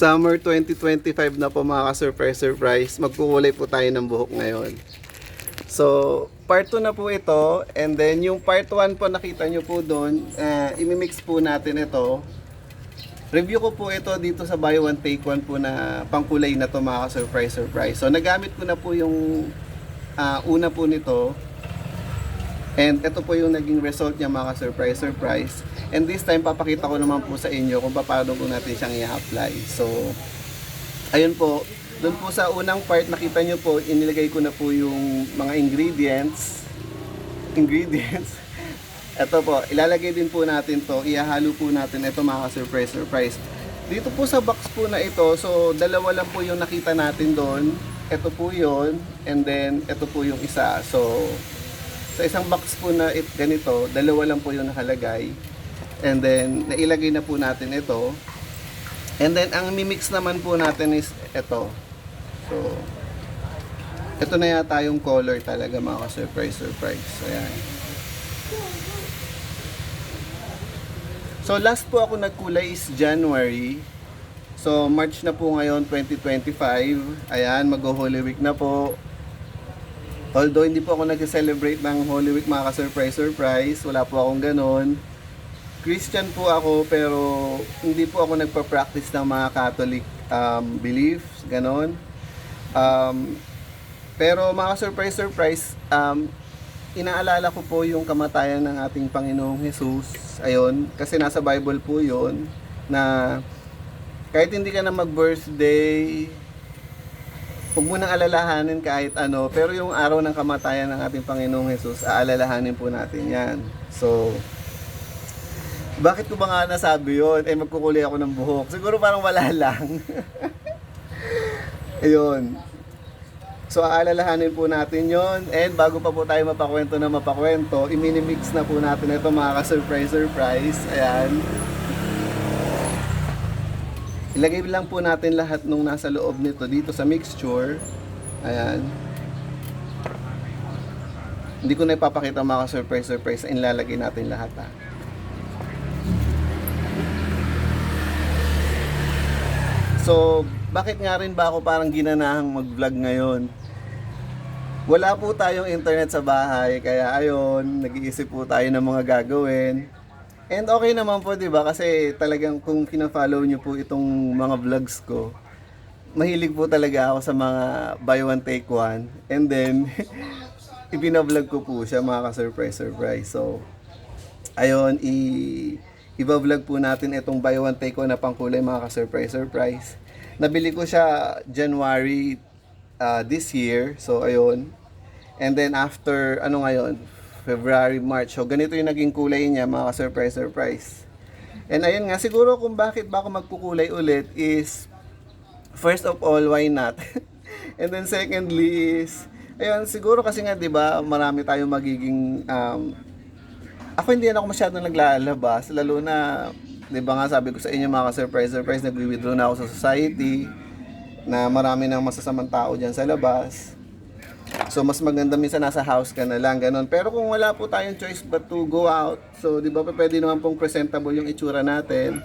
Summer 2025 na po mga ka-surprise surprise. Magkukulay po tayo ng buhok ngayon. So, part 2 na po ito. And then, yung part 1 po nakita nyo po doon, uh, imimix po natin ito. Review ko po ito dito sa Buy One Take One po na pangkulay na to mga ka-surprise surprise. So, nagamit ko na po yung ah, una po nito. And ito po yung naging result niya mga surprise surprise. And this time papakita ko naman po sa inyo kung paano po natin siyang i-apply. So ayun po, doon po sa unang part nakita nyo po inilagay ko na po yung mga ingredients. Ingredients. Ito po, ilalagay din po natin to, ihahalo po natin ito mga surprise surprise. Dito po sa box po na ito, so dalawa lang po yung nakita natin doon. Ito po yon and then ito po yung isa. So sa isang box po na it, ganito, dalawa lang po yung nakalagay. And then, nailagay na po natin ito. And then, ang mimix naman po natin is ito. So, ito na yata yung color talaga mga surprise surprise. Ayan. So, last po ako nagkulay is January. So, March na po ngayon, 2025. Ayan, mag-Holy Week na po. Although hindi po ako nag-celebrate ng Holy Week mga ka-surprise surprise, wala po akong ganon. Christian po ako pero hindi po ako nagpa-practice ng mga Catholic um, beliefs, ganon. Um, pero mga surprise surprise, um, inaalala ko po yung kamatayan ng ating Panginoong Jesus. Ayun, kasi nasa Bible po yon na kahit hindi ka na mag-birthday, huwag mo nang alalahanin kahit ano, pero yung araw ng kamatayan ng ating Panginoong Jesus, aalalahanin po natin yan. So, bakit ko ba nga nasabi yun? Eh, magkukulay ako ng buhok. Siguro parang wala lang. Ayun. So, aalalahanin po natin yon And bago pa po tayo mapakwento na mapakwento, iminimix na po natin ito mga ka-surprise surprise. Ayan. Ilagay lang po natin lahat nung nasa loob nito dito sa mixture. Ayan. Hindi ko na ipapakita mga surprise surprise na ilalagay natin lahat ha. So, bakit nga rin ba ako parang ginanahang mag-vlog ngayon? Wala po tayong internet sa bahay, kaya ayon, nag-iisip po tayo ng mga gagawin. And okay naman po, 'di ba? Kasi talagang kung kina-follow niyo po itong mga vlogs ko, mahilig po talaga ako sa mga buy one take one. And then ipina-vlog ko po siya mga ka-surprise surprise. So ayun, i i-vlog po natin itong buy one take one na pangkulay mga ka-surprise surprise. Nabili ko siya January uh, this year. So ayun. And then after ano ngayon, February, March. So, ganito yung naging kulay niya, mga surprise surprise. And ayun nga, siguro kung bakit ba ako magkukulay ulit is, first of all, why not? And then secondly is, ayun, siguro kasi nga, di ba, marami tayong magiging, um, ako hindi na ako masyadong naglalabas, lalo na, di ba nga sabi ko sa inyo mga surprise surprise, nag-withdraw na ako sa society, na marami nang masasamang tao dyan sa labas. So mas maganda minsan nasa house ka na lang ganun. Pero kung wala po tayong choice but to go out, so di ba pwede naman pong presentable yung itsura natin.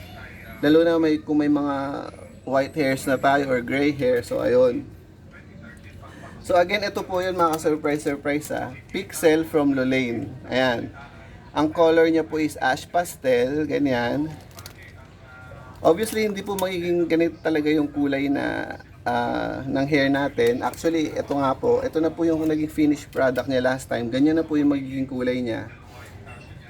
Lalo na may kung may mga white hairs na tayo or gray hair. So ayun. So again, ito po yun mga surprise surprise ah. Pixel from Lolaine. Ayan. Ang color niya po is ash pastel, ganyan. Obviously, hindi po magiging ganito talaga yung kulay na ah, ng hair natin. Actually, ito nga po, ito na po yung naging finished product niya last time. Ganyan na po yung magiging kulay niya.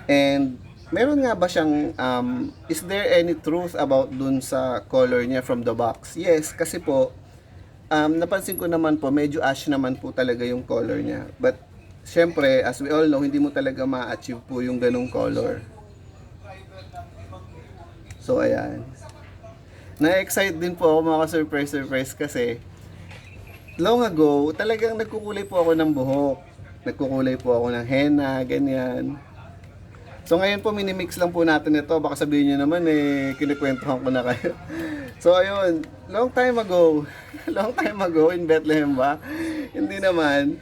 And meron nga ba siyang um, is there any truth about dun sa color niya from the box? Yes, kasi po um, napansin ko naman po, medyo ash naman po talaga yung color niya. But syempre, as we all know, hindi mo talaga ma-achieve po yung ganong color. So ayan. Na-excite din po ako mga surprise surprise kasi long ago, talagang nagkukulay po ako ng buhok. Nagkukulay po ako ng henna, ganyan. So ngayon po minimix lang po natin ito. Baka sabihin nyo naman eh, kinikwentuhan ko na kayo. So ayun, long time ago, long time ago in Bethlehem ba? Hindi naman.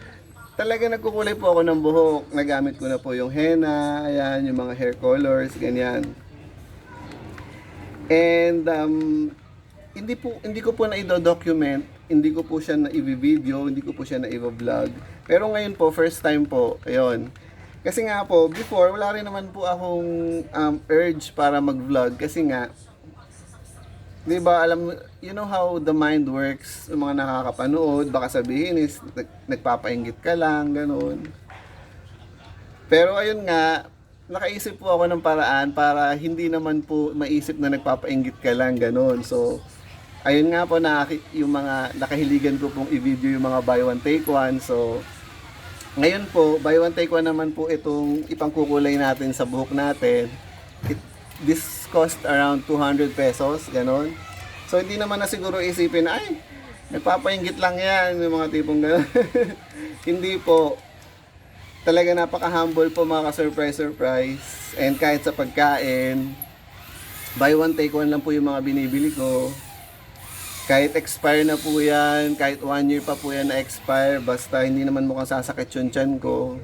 Talaga nagkukulay po ako ng buhok. Nagamit ko na po yung henna, ayan, yung mga hair colors, ganyan. And um, hindi po hindi ko po na i-document, hindi ko po siya na i-video, hindi ko po siya na i-vlog. Pero ngayon po, first time po, ayun. Kasi nga po, before, wala rin naman po akong um, urge para mag-vlog. Kasi nga, di ba, alam, you know how the mind works, yung mga nakakapanood, baka sabihin is, nag, nagpapainggit ka lang, ganun. Pero ayun nga, nakaisip po ako ng paraan para hindi naman po maisip na nagpapainggit ka lang, ganun. So, ayun nga po na yung mga nakahiligan ko pong i-video yung mga buy one take one. So, ngayon po, buy one take one naman po itong ipangkukulay natin sa buhok natin. It, this cost around 200 pesos, ganon. So, hindi naman na siguro isipin, ay, nagpapainggit lang yan, yung mga tipong ganon. hindi po. Talaga napaka-humble po mga ka-surprise surprise. And kahit sa pagkain, buy one take one lang po yung mga binibili ko. Kahit expire na po yan, kahit one year pa po yan na expire, basta hindi naman mukhang sasakit yung tiyan ko.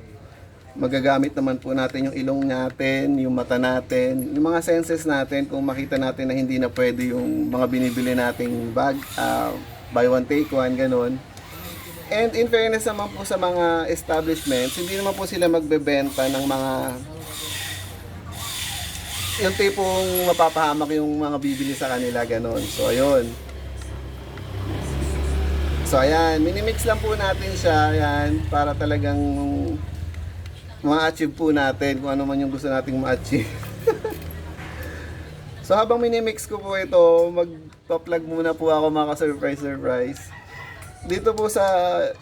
Magagamit naman po natin yung ilong natin, yung mata natin, yung mga senses natin kung makita natin na hindi na pwede yung mga binibili nating bag, ah, buy one take one, ganun. And in fairness naman po sa mga establishments, hindi naman po sila magbebenta ng mga yung tipong mapapahamak yung mga bibili sa kanila, ganun. So, ayun. So ayan, minimix lang po natin siya, ayan, para talagang ma-achieve po natin kung ano man yung gusto nating ma-achieve. so habang minimix ko po ito, magpa-plug muna po ako mga surprise surprise. Dito po sa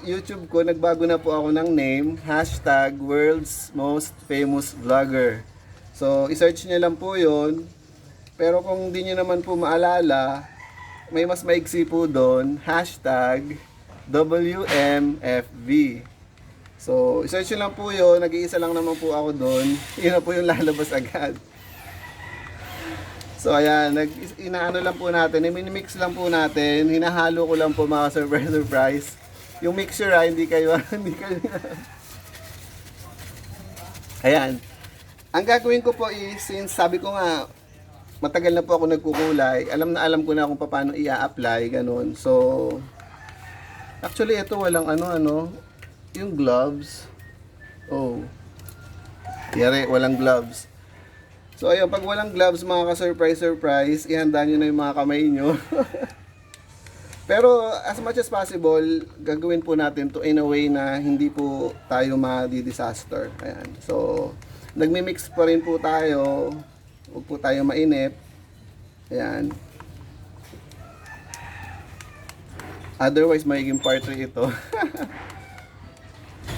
YouTube ko, nagbago na po ako ng name, hashtag World's Most Famous Vlogger. So, isearch nyo lang po yon Pero kung di nyo naman po maalala, may mas maigsi po doon, hashtag WMFV. So, search nyo lang po yun, nag-iisa lang naman po ako doon. Yun na po yung lalabas agad. So, ayan, nag, inaano lang po natin, minimix lang po natin, hinahalo ko lang po mga surprise surprise. Yung mixture ha, hindi kayo, hindi kayo, ayan. Ang gagawin ko po is, since sabi ko nga, matagal na po ako nagkukulay. Alam na alam ko na kung paano i-apply, ganun. So, actually, ito walang ano, ano, yung gloves. Oh. Yari, walang gloves. So, ayun, pag walang gloves, mga ka-surprise, surprise, ihanda nyo na yung mga kamay nyo. Pero, as much as possible, gagawin po natin to in a way na hindi po tayo ma-disaster. Ayan. So, nagmi-mix pa rin po tayo. Huwag po tayo mainip. Ayan. Otherwise, magiging part 3 ito.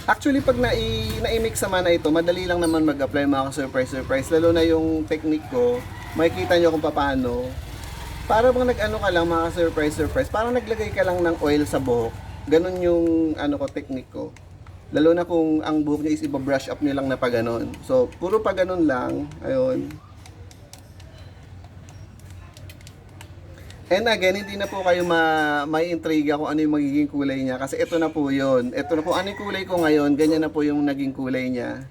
Actually, pag nai, nai-mix naman na ito, madali lang naman mag-apply mga surprise surprise. Lalo na yung technique ko, makikita nyo kung paano. Para bang nag-ano ka lang mga surprise surprise, parang naglagay ka lang ng oil sa buhok. Ganon yung ano ko, technique ko. Lalo na kung ang buhok niya is iba-brush up nyo lang na pa ganon. So, puro pa ganon lang. Ayun. And again, hindi na po kayo ma may intriga kung ano yung magiging kulay niya kasi ito na po 'yon. Ito na po ano yung kulay ko ngayon, ganyan na po yung naging kulay niya.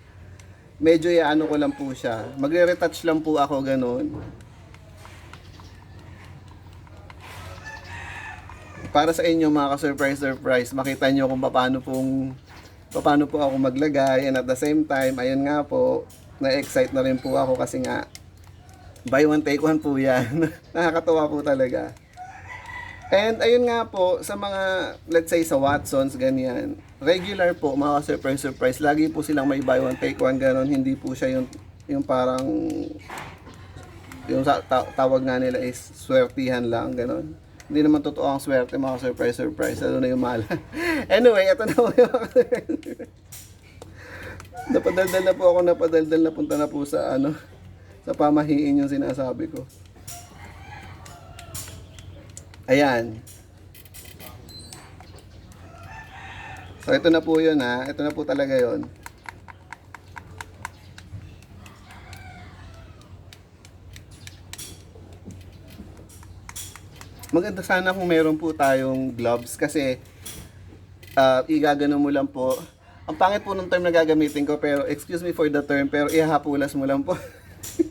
Medyo yaano ko lang po siya. Magre-retouch lang po ako ganun. Para sa inyo mga ka-surprise surprise, makita nyo kung paano pong paano po ako maglagay and at the same time, ayun nga po, na-excite na rin po ako kasi nga buy one take one po yan. Nakakatawa po talaga. And ayun nga po, sa mga, let's say sa Watsons, ganyan, regular po, mga surprise surprise, lagi po silang may buy one take one, ganon, hindi po siya yung, yung parang, yung sa, ta- tawag nga nila is swertihan lang, ganon. Hindi naman totoo ang swerte, mga surprise surprise, lalo na yung mala. anyway, ito na po yung Napadaldal na po ako, napadaldal na punta na po sa ano, sa pamahiin yung sinasabi ko. Ayan. So ito na po yun ha. Ito na po talaga yun. Maganda sana kung meron po tayong gloves kasi uh, igagano mo lang po. Ang pangit po ng term na gagamitin ko pero excuse me for the term pero ihahapulas mo lang po.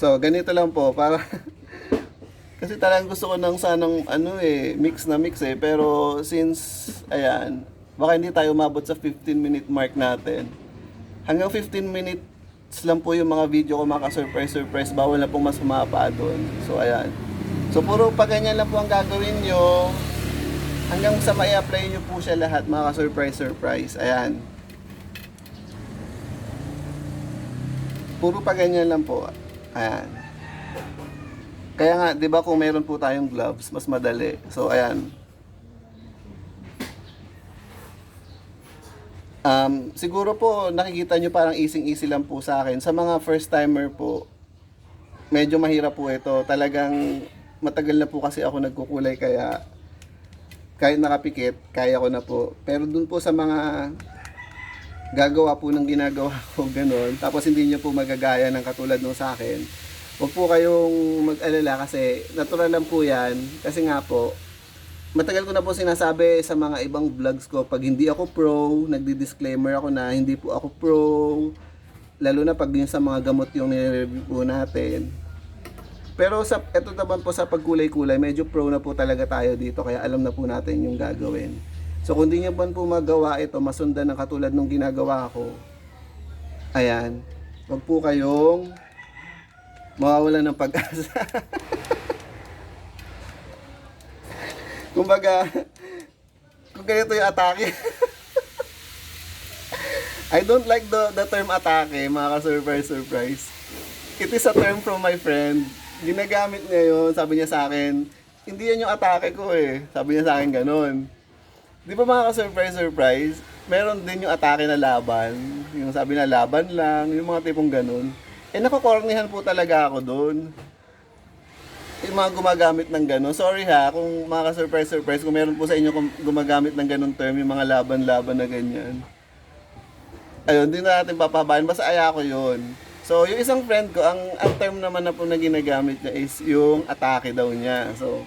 So, ganito lang po, para... Kasi talagang gusto ko ng sanang ano eh, mix na mix eh. Pero since, ayan, baka hindi tayo umabot sa 15 minute mark natin. Hanggang 15 minutes lang po yung mga video ko mga surprise surprise Bawal na pong mas humapa doon. So, ayan. So, puro pa ganyan lang po ang gagawin nyo. Hanggang sa ma-apply nyo po siya lahat mga surprise surprise Ayan. Puro pa ganyan lang po. Ayan. Kaya nga, 'di ba kung meron po tayong gloves, mas madali. So ayan. Um, siguro po nakikita nyo parang easy-easy lang po sa akin. Sa mga first timer po, medyo mahirap po ito. Talagang matagal na po kasi ako nagkukulay kaya kahit nakapikit, kaya ko na po. Pero dun po sa mga gagawa po ng ginagawa ko ganun, tapos hindi nyo po magagaya ng katulad nung sa akin, huwag po kayong mag-alala kasi natural lang po yan. Kasi nga po, matagal ko na po sinasabi sa mga ibang vlogs ko, pag hindi ako pro, nagdi-disclaimer ako na hindi po ako pro, lalo na pag yung sa mga gamot yung nire-review po natin. Pero sa ito naman po sa pagkulay-kulay, medyo pro na po talaga tayo dito kaya alam na po natin yung gagawin. So kung di nyo man po magawa ito, masundan ng katulad nung ginagawa ko, ayan, wag po kayong mawawalan ng pag-asa. Kumbaga, kung ganito yung atake. I don't like the the term atake, mga ka-surprise surprise. It is a term from my friend. Ginagamit niya yun, sabi niya sa akin, hindi yan yung atake ko eh. Sabi niya sa akin ganun. Di ba mga ka-surprise surprise, meron din yung atake na laban. Yung sabi na laban lang, yung mga tipong ganun. Eh nakokornihan po talaga ako doon yung mga gumagamit ng gano'n. Sorry ha, kung mga ka-surprise surprise, kung meron po sa inyo gumagamit ng gano'ng term, yung mga laban-laban na ganyan. Ayun, di na natin papabayan. Basta aya ko yun. So, yung isang friend ko, ang, ang term naman na po na ginagamit niya is yung atake daw niya. So,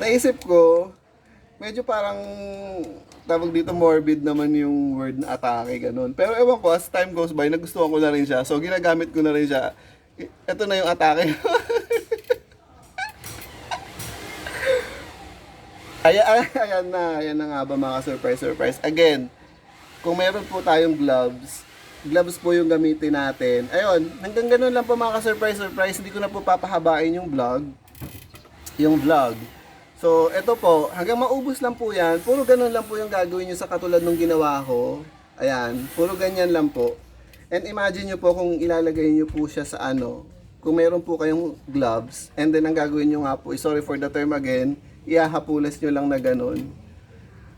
naisip ko, medyo parang tawag dito morbid naman yung word na atake, ganun. Pero ewan ko, as time goes by, nagustuhan ko na rin siya. So, ginagamit ko na rin siya. Ito na yung atake. Ayan, ayan na, ayan na nga ba mga surprise surprise. Again, kung meron po tayong gloves, gloves po yung gamitin natin. Ayun, hanggang ganun lang po mga surprise surprise. Hindi ko na po papahabain yung vlog. Yung vlog. So, eto po, hanggang maubos lang po yan. Puro ganun lang po yung gagawin nyo sa katulad nung ginawa ko. Ayan, puro ganyan lang po. And imagine nyo po kung ilalagay nyo po siya sa ano, kung meron po kayong gloves, and then ang gagawin nyo nga po, sorry for the term again, iahapulas nyo lang na ganun.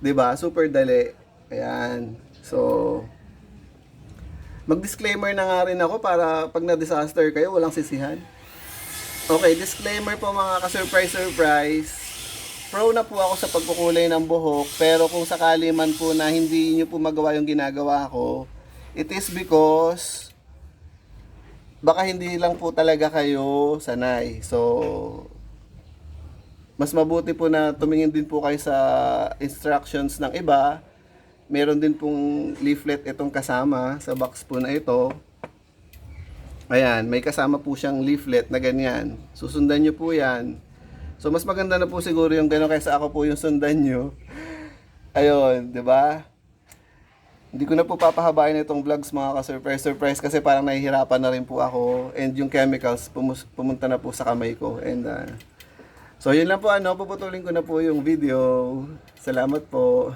ba Super dali. Ayan. So, mag-disclaimer na nga rin ako para pag na-disaster kayo, walang sisihan. Okay, disclaimer po mga ka-surprise surprise. Pro na po ako sa pagkukulay ng buhok, pero kung sakali man po na hindi nyo po magawa yung ginagawa ko, it is because baka hindi lang po talaga kayo sanay. So, mas mabuti po na tumingin din po kayo sa instructions ng iba. Meron din pong leaflet itong kasama sa box po na ito. Ayan, may kasama po siyang leaflet na ganyan. Susundan nyo po yan. So, mas maganda na po siguro yung gano'n kaysa ako po yung sundan nyo. Ayun, di ba? Hindi ko na po papahabain itong vlogs mga ka-surprise surprise kasi parang nahihirapan na rin po ako and yung chemicals pumus- pumunta na po sa kamay ko and uh, so yun lang po ano puputulin ko na po yung video salamat po